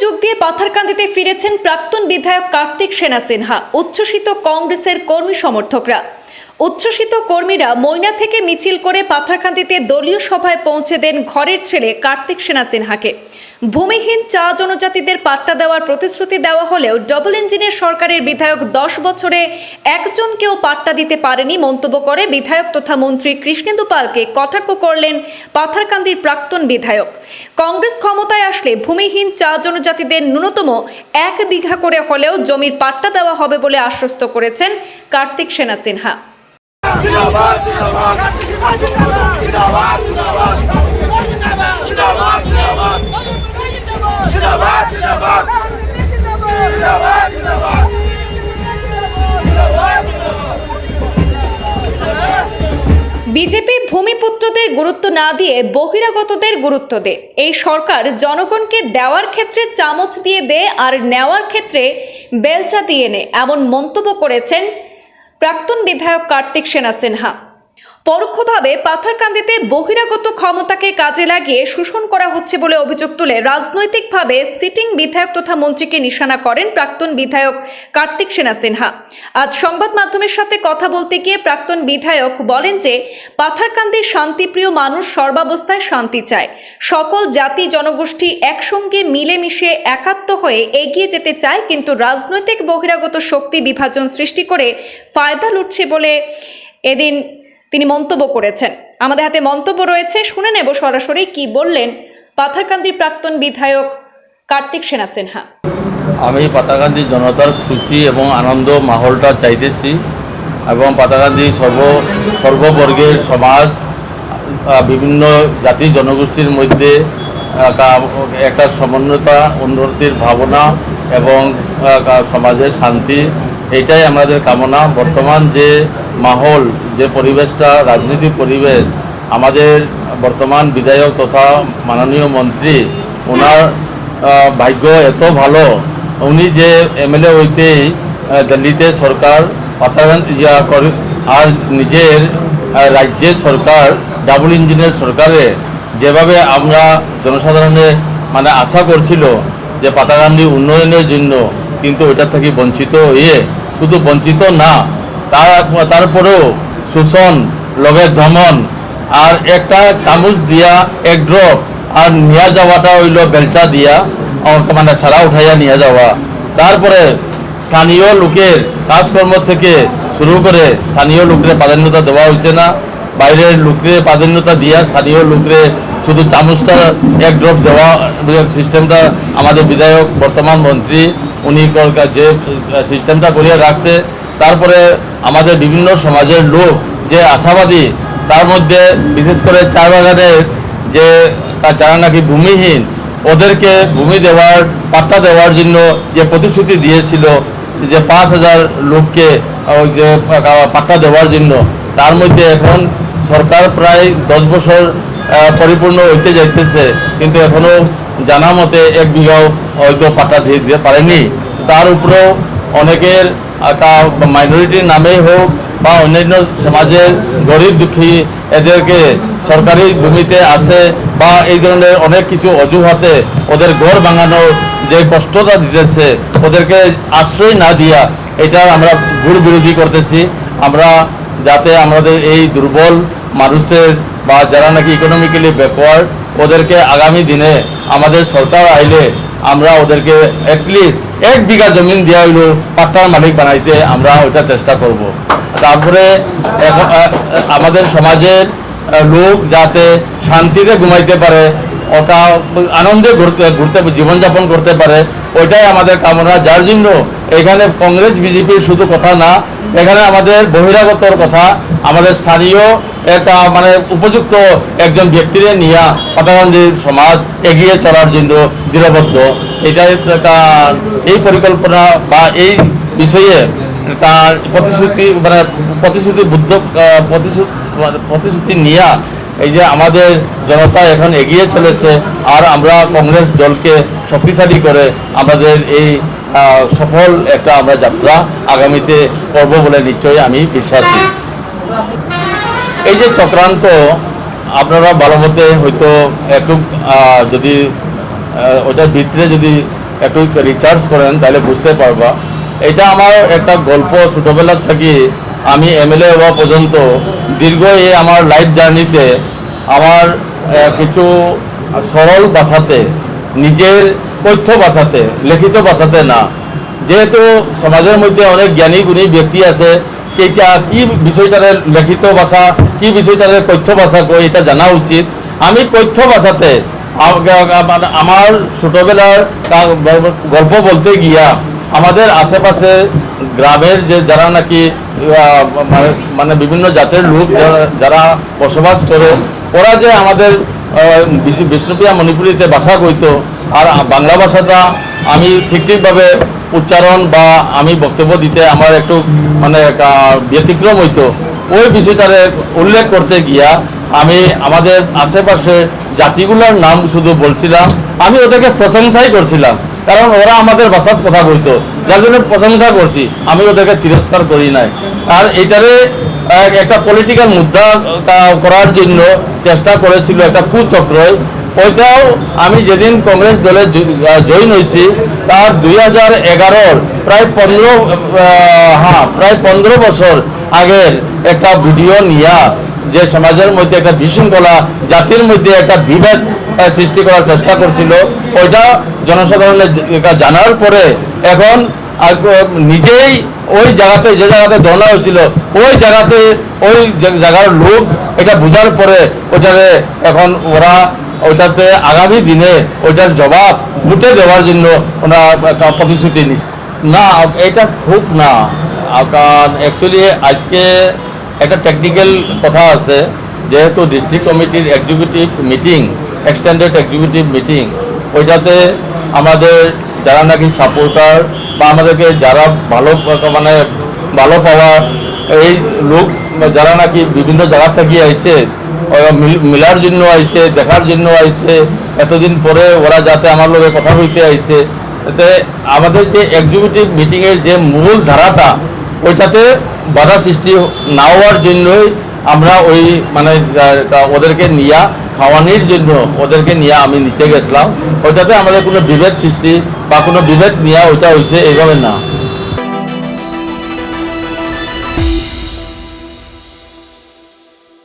যোগ দিয়ে পাথারকান্দিতে ফিরেছেন প্রাক্তন বিধায়ক কার্তিক সেনা সিনহা, উচ্ছ্বসিত কংগ্রেসের কর্মী সমর্থকরা। উচ্ছ্বসিত কর্মীরা ময়না থেকে মিছিল করে পাথারকান্দিতে দলীয় সভায় পৌঁছে দেন ঘরের ছেলে কার্তিক সেনা সিনহাকে। ভূমিহীন চা জনজাতিদের পাট্টা দেওয়ার প্রতিশ্রুতি দেওয়া হলেও ডবল ইঞ্জিনের সরকারের বিধায়ক দশ বছরে একজনকেও পাট্টা দিতে পারেনি মন্তব্য করে বিধায়ক তথা মন্ত্রী কৃষ্ণেন্দু পালকে কটাক্ষ করলেন পাথারকান্দির প্রাক্তন বিধায়ক কংগ্রেস ক্ষমতায় আসলে ভূমিহীন চা জনজাতিদের ন্যূনতম এক বিঘা করে হলেও জমির পাট্টা দেওয়া হবে বলে আশ্বস্ত করেছেন কার্তিক সেনা সিনহা জিন্দাবাদ জিন্দাবাদ জিন্দাবাদ জিন্দাবাদ জিন্দাবাদ জিন্দাবাদ বিজেপি ভূমিপুত্রদের গুরুত্ব না দিয়ে বহিরাগতদের গুরুত্ব দে। এই সরকার জনগণকে দেওয়ার ক্ষেত্রে চামচ দিয়ে দে আর নেওয়ার ক্ষেত্রে বেলচা দিয়ে নে, এমন মন্তব্য করেছেন প্রাক্তন বিধায়ক কার্তিক সেনা সিনহা। পরোক্ষভাবে পাথারকান্দিতে বহিরাগত ক্ষমতাকে কাজে লাগিয়ে শোষণ করা হচ্ছে বলে অভিযোগ তুলে রাজনৈতিকভাবে সিটিং বিধায়ক তথা মন্ত্রীকে নিশানা করেন প্রাক্তন বিধায়ক কার্তিক সেনা সিনহা। আজ সংবাদ মাধ্যমের সাথে কথা বলতে গিয়ে প্রাক্তন বিধায়ক বলেন যে পাথারকান্দির শান্তিপ্রিয় মানুষ সর্বাবস্থায় শান্তি চায়। সকল জাতি জনগোষ্ঠী একসঙ্গে মিলেমিশে একাত্ম হয়ে এগিয়ে যেতে চায়, কিন্তু রাজনৈতিক বহিরাগত শক্তি বিভাজন সৃষ্টি করে ফায়দা লুটছে বলে এদিন তিনি মন্তব্য করেছেন। আমাদের হাতে মন্তব্য রয়েছে, শুনে নেব সরাসরি কি বললেন পাথারকান্দির প্রাক্তন বিধায়ক কার্তিক সেনা সিনহা। আমি পাতাকান্দি জনতার খুশি এবং আনন্দ মাহলটা চাইতেছি এবং পাতাকান্দি সর্ব, সর্ববর্গের সমাজ বিভিন্ন জাতি জনগোষ্ঠীর মধ্যে একটা সমন্বয়তা উন্নতির ভাবনা এবং সমাজের শান্তি, এটাই আমাদের কামনা। বর্তমান যে মাহল, যে পরিবেশটা রাজনৈতিক পরিবেশ, আমাদের বর্তমান বিধায়ক তথা মাননীয় মন্ত্রী, ওনার ভাগ্য এত ভালো, উনি যে এমএলএ হইতেই দিল্লিতে সরকার করে, আর নিজের রাজ্যের সরকার, ডাবল ইঞ্জিনের সরকারে, যেভাবে আমরা জনসাধারণের মানে আশা করছিল যে পাতাগান্ডি উন্নয়নের জন্য কিন্তু ওইটা থেকে বঞ্চিত হয়ে, শুধু বঞ্চিত না তারপরেও শোষণ লগের দমন, আর একটা চামচ দিয়া এক ড্রপ, আর নিয়ে যাওয়াটা হইল বেলচা দিয়া, আমাকে মানে সারা উঠাইয়া নিয়ে যাওয়া। তারপরে স্থানীয় লোকের কাজকর্ম থেকে শুরু করে স্থানীয় লোকের প্রাধান্যতা দেওয়া হয়েছে না। বাইরের লোকের প্রাধান্যতা দিয়া স্থানীয় লোকের শুধু চামচটা এক ড্রপ দেওয়া সিস্টেমটা আমাদের বিধায়ক, বর্তমান মন্ত্রী, উনি যে সিস্টেমটা করিয়া রাখছে তারপরে আমাদের বিভিন্ন সমাজের লোক যে আশাবাদী, তার মধ্যে বিশেষ করে চা বাগানের যে যারা নাকি ভূমিহীন, ওদেরকে ভূমি দেওয়ার, পাত্তা দেওয়ার জন্য যে প্রতিশ্রুতি দিয়েছিল, যে পাঁচ হাজার লোককে ওই যে পাট্টা দেওয়ার জন্য, তার মধ্যে এখন সরকার প্রায় দশ বছর পরিপূর্ণ হইতে যাইতেছে, কিন্তু এখনও জানা মতে এক বিঘাও হয়তো পাট্টা দিয়ে দিতে পারেনি। তার উপরেও অনেকের মাইনরিটির নামেই হোক বা অন্যান্য সমাজের গরিব দুঃখী এদেরকে সরকারি ভূমিতে আসে বা এই ধরনের অনেক কিছু অজুহাতে ওদের ঘর ভাঙানোর যে কষ্টটা দিতেছে, ওদেরকে আশ্রয় না দিয়া এটা আমরা গুড় বিরোধী করতেছি। আমরা যাতে আমাদের এই দুর্বল মানুষের বা যারা নাকি ইকোনমিক্যালি ব্যাকওয়ার্ড ওদেরকে আগামী দিনে আমাদের সরকার আইলে আমরা ওদেরকে অ্যাটলিস্ট এক বিঘা জমিন দেওয়া হইল, পাট্টার মালিক বানাইতে আমরা ওইটা চেষ্টা করব। তারপরে আমাদের সমাজের লোক যাতে শান্তিতে ঘুমাইতে পারে, ওটা আনন্দে ঘুরতে ঘুরতে, জীবনযাপন করতে পারে, ওইটাই আমাদের কামনা। যার জন্য এখানে কংগ্রেস, বিজেপির শুধু কথা না, এখানে আমাদের বহিরাগতর কথা, আমাদের স্থানীয় এক আহ, মানে উপযুক্ত একজন ব্যক্তিরে নিয়ে পাতাগান্ধির সমাজ এগিয়ে চলার জন্য দৃঢ়বদ্ধ। এটাই একটা এই পরিকল্পনা বা এই বিষয়ে তার প্রতিশ্রুতি মানে প্রতিশ্রুতি বুদ্ধ প্রতিশ্রুতি মানে প্রতিশ্রুতি নিয়ে এই যে আমাদের জনতা এখন এগিয়ে চলেছে আর আমরা কংগ্রেস দলকে শক্তিশালী করে আমাদের এই সফল একটা আমরা যাত্রা আগামীতে করব বলে নিশ্চয়ই আমি বিশ্বাসী। এই যে চক্রান্ত, আপনারা ভালো মতে হয়তো একটু যদি ওটার ভিতরে যদি একটু রিসার্চ করেন, তাহলে বুঝতে পারবা। এটা আমার একটা গল্প ছোটোবেলার থেকে, আমি এমএলএ হওয়া পর্যন্ত, দীর্ঘ এই আমার লাইফ জার্নিতে আমার কিছু সরল ভাষাতে, নিজের তথ্য ভাষাতে, লিখিত ভাষাতে না। যেহেতু সমাজের মধ্যে অনেক জ্ঞানী গুণী ব্যক্তি আছে কে বিষয়টারে লিখিত ভাষা, কি বিষয়টারে কথ্য ভাষা কই এটা জানা উচিত। আমি কথ্য ভাষাতে আম- আমার ছোটবেলার গল্প বলতে গিয়া, আমাদের আশেপাশে গ্রামের যে যারা নাকি মানে- মানে বিভিন্ন জাতের লোক যারা- বসবাস করে, ওরা যে আমাদের বিষ্ণুপ্রিয়া মণিপুরীতে ভাষা কইতো, আর বাংলা ভাষাটা আমি ঠিক ঠিকভাবে উচ্চারণ বা আমি বক্তব্য দিতে আমার একটু মানে ব্যতিক্রম হইতো, ওই বিষয়টারে উল্লেখ করতে গিয়া আমি আমাদের আশেপাশে জাতিগুলোর নাম শুধু বলছিলাম, আমি ওদেরকে প্রশংসাই করছিলাম, কারণ ওরা আমাদের ভাষাত কথা বলতো যার জন্য প্রশংসা করছি, আমি ওদেরকে তিরস্কার করি নাই। আর এটারে এক- একটা পলিটিক্যাল মুদ্রা করার জন্য চেষ্টা করেছিল একটা কুচক্রয় ওইটাও আমি যেদিন কংগ্রেস দলে জয়েন হয়েছি, তার দুই হাজার এগারোর প্রায় পনেরো হ্যাঁ প্রায় পনেরো বছর আগের একটা ভিডিও নিয়া যে সমাজের মধ্যে একটা বিশৃঙ্খলা, জাতির মধ্যে একটা বিভেদ সৃষ্টি করার চেষ্টা করছিল, ওইটা জনসাধারণের জানার পরে এখন নিজেই ওই জায়গাতে, যে জায়গাতে ধর্ণা হয়েছিল, ওই জায়গাতে ওই জায়গার লোক এটা বোঝার পরে ওইটারে এখন ওরা ওইটাতে আগামী দিনে ওইটার জবাব, ভোটে দেওয়ার জন্য একটা প্রতিশ্রুতি নিচ্ছে। না, এটা খুব না। কারণ অ্যাকচুয়ালি আজকে একটা টেকনিক্যাল কথা আছে, যেহেতু ডিস্ট্রিক্ট কমিটির executive meeting extended executive meeting ওইটাতে আমাদের যারা নাকি সাপোর্টার বা আমাদেরকে যারা ভালো মানে ভালো পাওয়া এই লোক, যারা নাকি বিভিন্ন জায়গা থেকে আইসে মিলার জন্য আইসে, দেখার জন্য আইসে, এতদিন পরে ওরা যাতে আমার লোকে কথা বলতে আইসে। এতে আমাদের যে এক্সিকিউটিভ মিটিংয়ের যে মূল ধারাটা, ওইটাতে বাধা সৃষ্টি না হওয়ার জন্যই আমরা ওই মানে ওদেরকে নিয়া, খাওয়ানির জন্য ওদেরকে নিয়ে আমি নিচে গেছিলাম। ওইটাতে আমাদের কোনো বিভেদ সৃষ্টি বা কোনো বিভেদ নিয়ে ওইটা হয়েছে এইভাবে না।